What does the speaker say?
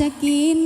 จะกิน